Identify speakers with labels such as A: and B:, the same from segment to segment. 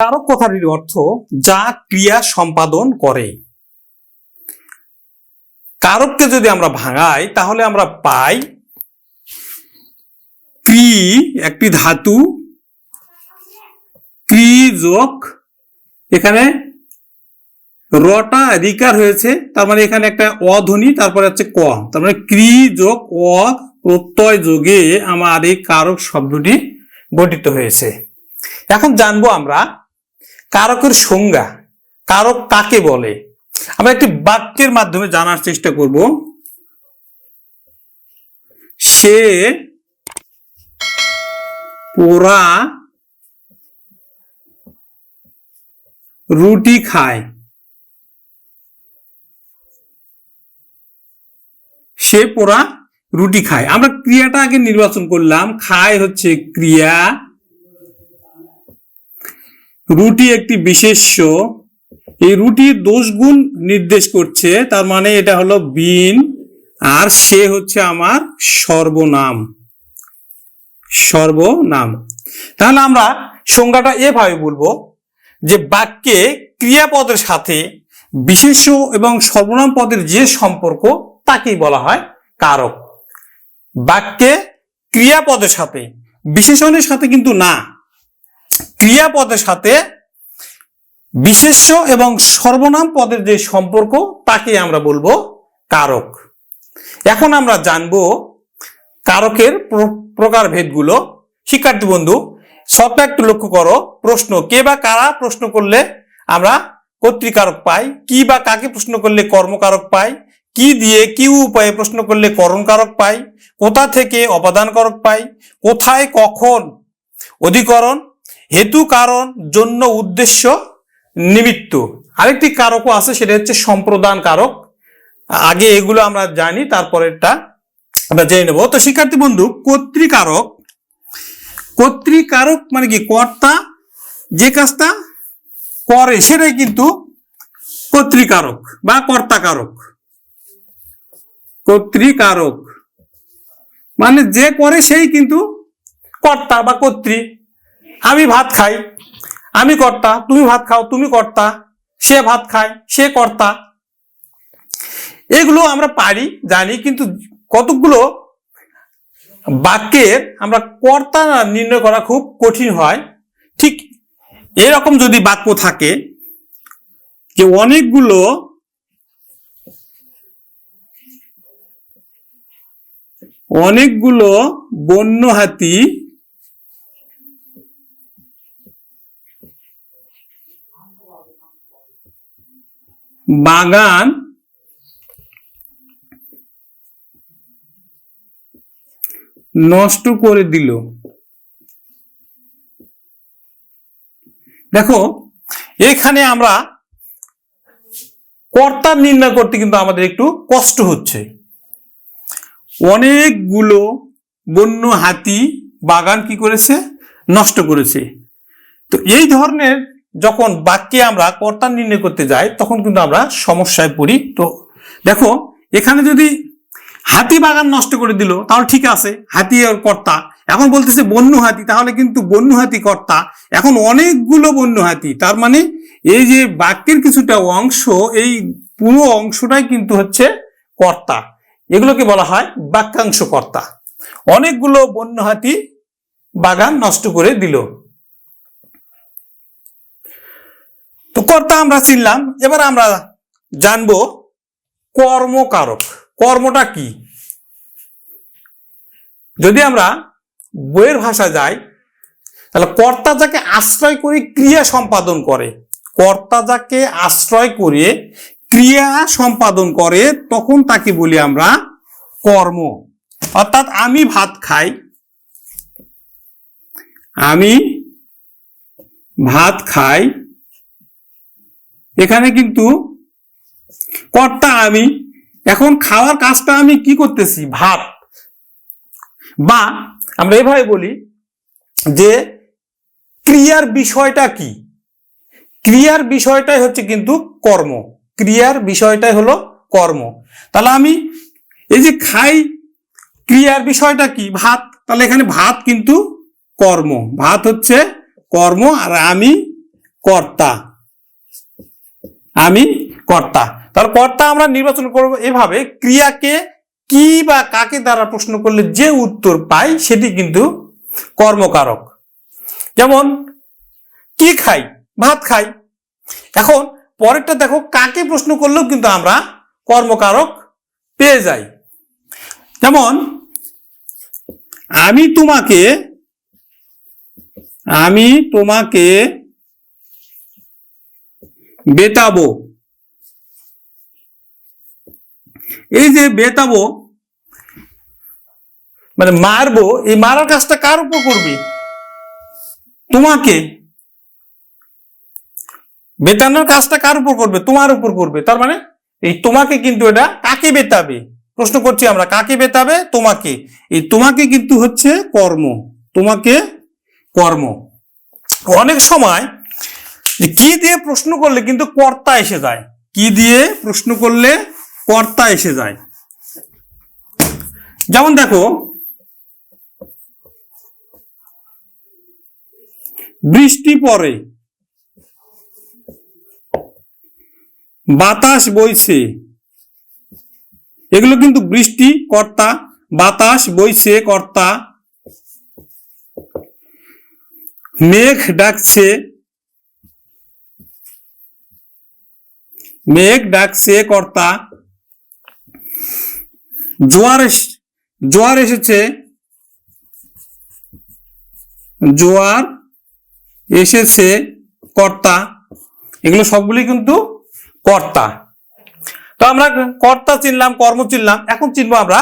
A: কারক কথাটির অর্থ যা ক্রিয়া সম্পাদন করে। কারককে যদি আমরা ভাঙাই, তাহলে আমরা পাই ক্রি একটি ধাতু ক্রি যোগ, এখানে রটা রিকার হয়েছে, তার মানে এখানে একটা অধ্বনি, তারপরে হচ্ছে ক। তার মানে ক্রি যোগ অ প্রত্যয় যোগে আমার এই কারক শব্দটি গঠিত হয়েছে। এখন জানব আমরা কারকের সংজ্ঞা, কারক কাকে বলে? আমরা একটি বাক্যের মাধ্যমে জানার চেষ্টা করব। সে পোড়া রুটি খায়। সে পোড়া রুটি খায়। আমরা ক্রিয়াটা আগে নির্বাচন করলাম। খায় হচ্ছে ক্রিয়া রুটি একটি বিশেষ্য। এই রুটির দোষগুণ নির্দেশ করছে, তার মানে এটা হলো বিন, আর সে হচ্ছে আমার সর্বনাম। সর্বনাম। তাহলে আমরা সংজ্ঞাটা এভাবে বলব যে বাক্যে ক্রিয়াপদের সাথে বিশেষ্য এবং সর্বনাম পদের যে সম্পর্ক, তাকেই বলা হয় কারক। বাক্যে ক্রিয়াপদের সাথে বিশেষণের সাথে কিন্তু না। ক্রিয়াপদের সাথে বিশেষ্য এবং সর্বনাম পদের যে সম্পর্ক, তাকে আমরা বলব কারক। এখন আমরা জানব কারকের প্র- প্রকারভেদগুলো। শিক্ষার্থী বন্ধু সবটা একটু লক্ষ্য করো, প্রশ্ন, কে বা কারা প্রশ্ন করলে আমরা কর্তৃকারক পাই, কি বা কাকে প্রশ্ন করলে কর্মকারক পাই, কি দিয়ে কি উপায়ে প্রশ্ন করলে করণকারক পাই, কোথা থেকে অপাদান কারক পাই, কোথায় কখন অধিকরণ হেতু কারণ জন্য উদ্দেশ্য নিমিত্ত। আরেকটি কারকও আছে, সেটা হচ্ছে সম্প্রদান কারক। আগে এগুলো আমরা জানি, তারপরেরটা আমরা জেনে নেব। তো শিক্ষার্থী বন্ধু, কর্তৃকারক কর্তৃকারক মানে কি? কর্তা যে কাজটা করে, সেটাই কিন্তু কর্তৃকারক বা কর্তাকারক। কর্তৃকারক মানে যে করে, সেই কিন্তু কর্তা বা কর্ত্রী। আমি ভাত খাই, আমি কর্তা, তুমি ভাত খাও, তুমি কর্তা, সে ভাত খায়, সে কর্তা। এগুলো আমরা পারি, জানি, কিন্তু কতকগুলো বাক্যের আমরা কর্তা নির্ণয় করা খুব কঠিন হয়। ঠিক এরকম যদি বাক্য থাকে যে অনেকগুলো অনেকগুলো বন্য হাতি বাগান, নষ্ট করে দিল। দেখো, এখানে আমরা কর্তা নির্ণয় করতে কিন্তু আমাদের একটু কষ্ট হচ্ছে। অনেকগুলো বন্য হাতি বাগান কি করেছে? নষ্ট করেছে। তো এই ধরনের যখন বাক্যে আমরা কর্তা নির্ণয় করতে যাই, তখন কিন্তু আমরা সমস্যায় পড়ি। তো দেখো, এখানে যদি হাতি বাগান নষ্ট করে দিল, তাহলে ঠিক আছে, হাতি কর্তা। এখন বলতেছে বন্য হাতি, তাহলে কিন্তু বন্য হাতি কর্তা। এখন অনেকগুলো বন্য হাতি, তার মানে এই যে বাক্যের কিছুটা অংশ, এই পুরো অংশটাই কিন্তু হচ্ছে কর্তা। এগুলোকে বলা হয় বাক্যাংশ কর্তা। অনেকগুলো বন্য হাতি বাগান নষ্ট করে দিল। তো কর্তা আমরা চিনলাম, এবার আমরা জানব কর্মকারক। কর্মটা কি? যদি আমরা বইয়ের ভাষা যাই, তাহলে কর্তা যাকে আশ্রয় করে ক্রিয়া সম্পাদন করে, কর্তা যাকে আশ্রয় করে ক্রিয়া সম্পাদন করে, তখন তাকে বলি আমরা কর্ম। অর্থাৎ আমি ভাত খাই, আমি ভাত খাই এখানে কিন্তু কর্তা আমি, এখন খাওয়ার কাজটা আমি কি করতেছি? ভাত। বা আমরা এভাবে বলি যে ক্রিয়ার বিষয়টা কি? ক্রিয়ার বিষয়টাই হচ্ছে কিন্তু কর্ম। ক্রিয়ার বিষয়টাই হলো কর্ম। তাহলে আমি এই যে খাই, ক্রিয়ার বিষয়টা কি? ভাত। তাহলে এখানে ভাত কিন্তু কর্ম। ভাত হচ্ছে কর্ম আর আমি কর্তা। আমি কর্তা। তাহলে কর্তা আমরা নির্বাচন করব এভাবে, ক্রিয়াকে কি বা কাকে দ্বারা প্রশ্ন করলে যে উত্তর পাই সেটি কিন্তু কর্মকারক। যেমন, কি খাই? ভাত খাই। এখন পরেরটা দেখো, কাকে প্রশ্ন করলেও কিন্তু আমরা কর্মকারক পেয়ে যাই। যেমন, আমি তোমাকে আমি তোমাকে বেতাবো। এই যে বেতাবো মানে মারবো, এই মারার কাজটা কার উপর করবে? তোমাকে। বেতানোর কাজটা কার উপর করবে? তোমার উপর করবে। তার মানে এই তোমাকে কিন্তু এটা কাকে বেতাবে? প্রশ্ন করছি আমরা, কাকে বেতাবে? তোমাকে। এই তোমাকে কিন্তু হচ্ছে কর্ম। তোমাকে কর্ম। অনেক সময় কি দিয়ে প্রশ্ন করলে কিন্তু কর্তা এসে যায়? কি দিয়ে প্রশ্ন করলে কর্তা এসে যায়? যেমন দেখো, বৃষ্টি পড়ে, বাতাস বইছে, এগুলো কিন্তু বৃষ্টি কর্তা, বাতাস বইছে কর্তা। মেঘ ডাকছে মেঘ ডাকছে কর্তা, জোয়ার জোয়ার এসেছে। জোয়ার এসেছে কর্তা। এগুলো সবগুলি কিন্তু কর্তা। তো আমরা কর্তা চিনলাম, কর্ম চিনলাম, এখন চিনবো আমরা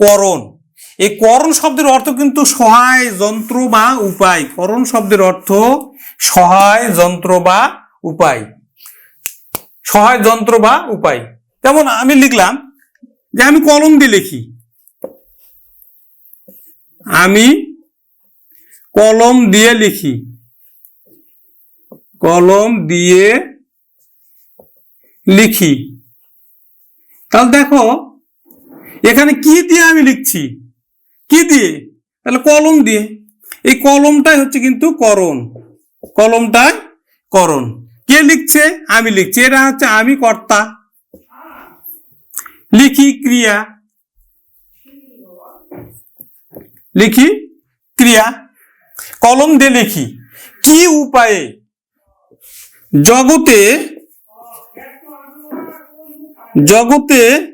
A: করণ। এই করণ শব্দের অর্থ কিন্তু সহায় যন্ত্র বা উপায়। করণ শব্দের অর্থ সহায় যন্ত্র বা উপায়। সহায় যন্ত্র বা উপায়। যেমন আমি লিখলাম যে আমি কলম দিয়ে লিখি। আমি কলম দিয়ে লিখি। কলম দিয়ে লিখি। তাহলে দেখো, এখানে কি দিয়ে আমি লিখছি? কি দিয়ে? তাহলে কলম দিয়ে। এই কলমটাই হচ্ছে কিন্তু করণ। কলমটাই করণ। লিখছে? আমি লিখছি। এটা হচ্ছে আমি কর্তা। লিখি ক্রিয়া। লিখি ক্রিয়া। কলম দিয়ে লিখি। কি উপায়ে? জগতে জগতে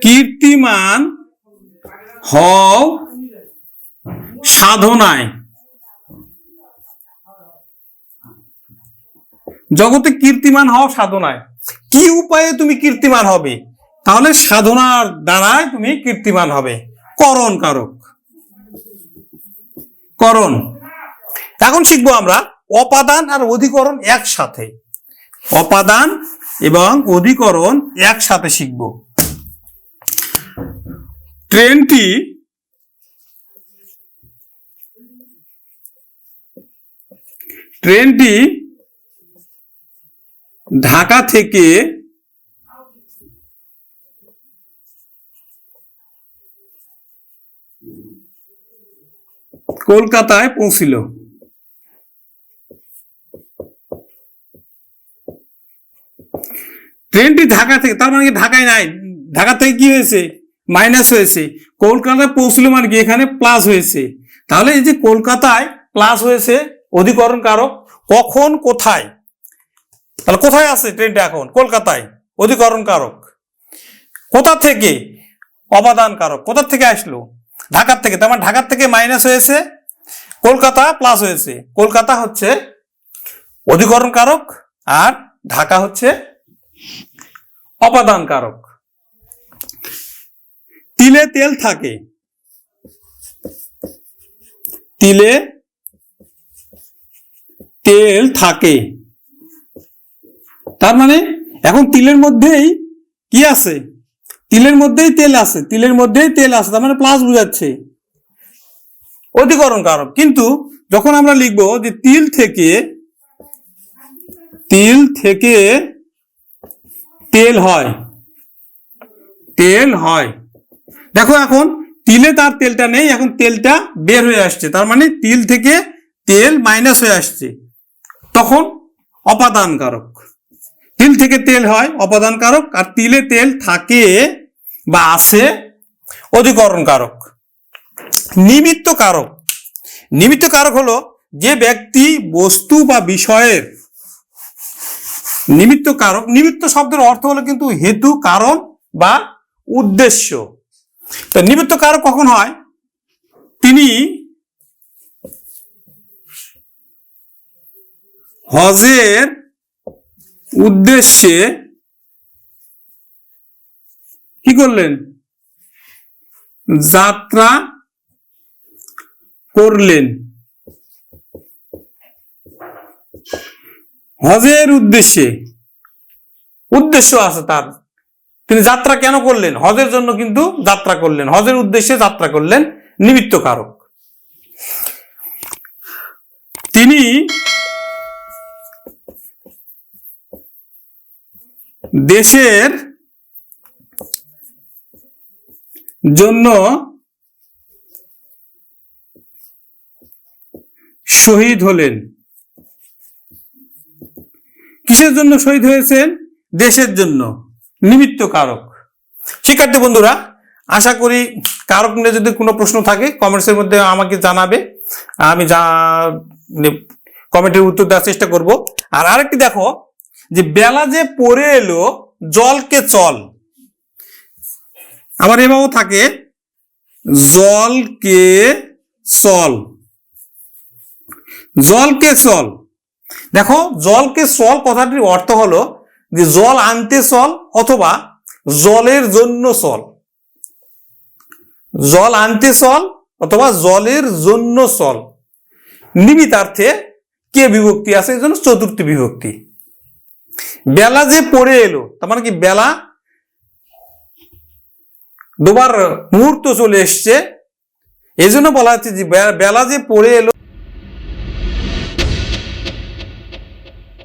A: কীর্তিমান হও সাধনায়। জগতে কীর্তিমান হও সাধনায়। কি উপায়ে তুমি কীর্তিমান হবে? তাহলে সাধনার দ্বারায় তুমি কীর্তিমান হবে। করণ কারক। করণ। এখন শিখব আমরা অপাদান আর অধিকরণ একসাথে। অপাদান এবং অধিকরণ একসাথে শিখব। ট্রেনটি ট্রেনটি ঢাকা থেকে কলকাতায় পৌঁছিল। ট্রেনটি ঢাকা থেকে, তার মানে ঢাকায় নাই? ঢাকা থেকে কি হয়েছে? মাইনাস হয়েছে। কলকাতায় পৌঁছলো মানে কি? এখানে প্লাস হয়েছে। তাহলে এই যে কলকাতায় প্লাস হয়েছে, অধিকরণ কারক, কখন, কোথায়? তাহলে কোথায় আছে ট্রেনটা এখন? কলকাতায়। অধিকরণ কারক কোথা থেকে? অবাদান কারক কোথা থেকে আসলো? ঢাকার থেকে। তার মানে ঢাকার থেকে মাইনাস হয়েছে, কলকাতা প্লাস হয়েছে। কলকাতা হচ্ছে অধিকরণ কারক আর ঢাকা হচ্ছে অপাদান কারক তিলে তেল থাকে। তিলে তেল থাকে। তার মানে এখন তিলের মধ্যেই কি আছে? তিলের মধ্যেই তেল আছে, তিলের মধ্যেই তেল আছে, তার মানে প্লাস বুঝাচ্ছে। অধিকরণ কারক। কিন্তু যখন আমরা লিখব যে তিল থেকে তিল থেকে তেল হয় তেল হয়। দেখো এখন তিলে তার তেলটা নেই, এখন তেলটা বের হয়ে আসছে, তার মানে তিল থেকে তেল মাইনাস হয়ে আসছে। তখন অপাদান কারক। তিল থেকে তেল হয় অপাদান কারক আর তিলে তেল থাকে বা আছে অধিকরণ কারক নিমিত্ত কারক নিমিত্ত কারক হলো যে ব্যক্তি বস্তু বা বিষয়ের নিমিত্ত কারক নিমিত্ত শব্দের অর্থ হলো কিন্তু হেতু, কারণ বা উদ্দেশ্য। তো নিমিত্ত কারক কখন হয়? তিনি হজের উদ্দেশ্যে কি করলেন? যাত্রা করলেন। হজের উদ্দেশ্যে। উদ্দেশ্য আছে তার। তিনি যাত্রা কেন করলেন? হজের জন্য কিন্তু যাত্রা করলেন। হজের উদ্দেশ্যে যাত্রা করলেন। নিমিত্ত কারক তিনি দেশের জন্য শহীদ হলেন। কিসের জন্য শহীদ হয়েছেন? দেশের জন্য। নিমিত্ত কারক। শিক্ষার্থী বন্ধুরা, আশা করি কারক নিয়ে যদি কোনো প্রশ্ন থাকে কমেন্টসের মধ্যে আমাকে জানাবে। আমি যা কমেন্টের উত্তর দেওয়ার চেষ্টা করব। আর আরেকটি দেখো যে বেলা যে পড়ে এলো, জলকে চল। আবার এভাবেও থাকে, জলকে চল। জলকে চল। দেখো, জলকে চল কথাটির অর্থ হলো যে জল আনতে চল অথবা জলের জন্য চল। জল আনতে চল অথবা জলের জন্য চল। নিমিতার্থে কে বিভক্তি আছে? এই জন্য চতুর্থী বিভক্তি। বেলা যে পড়ে এলো, তার মানে কি বেলা? দুবার মুহূর্ত চলে এসছে। এই জন্য বলা হচ্ছে যে বেলা যে পড়ে এলো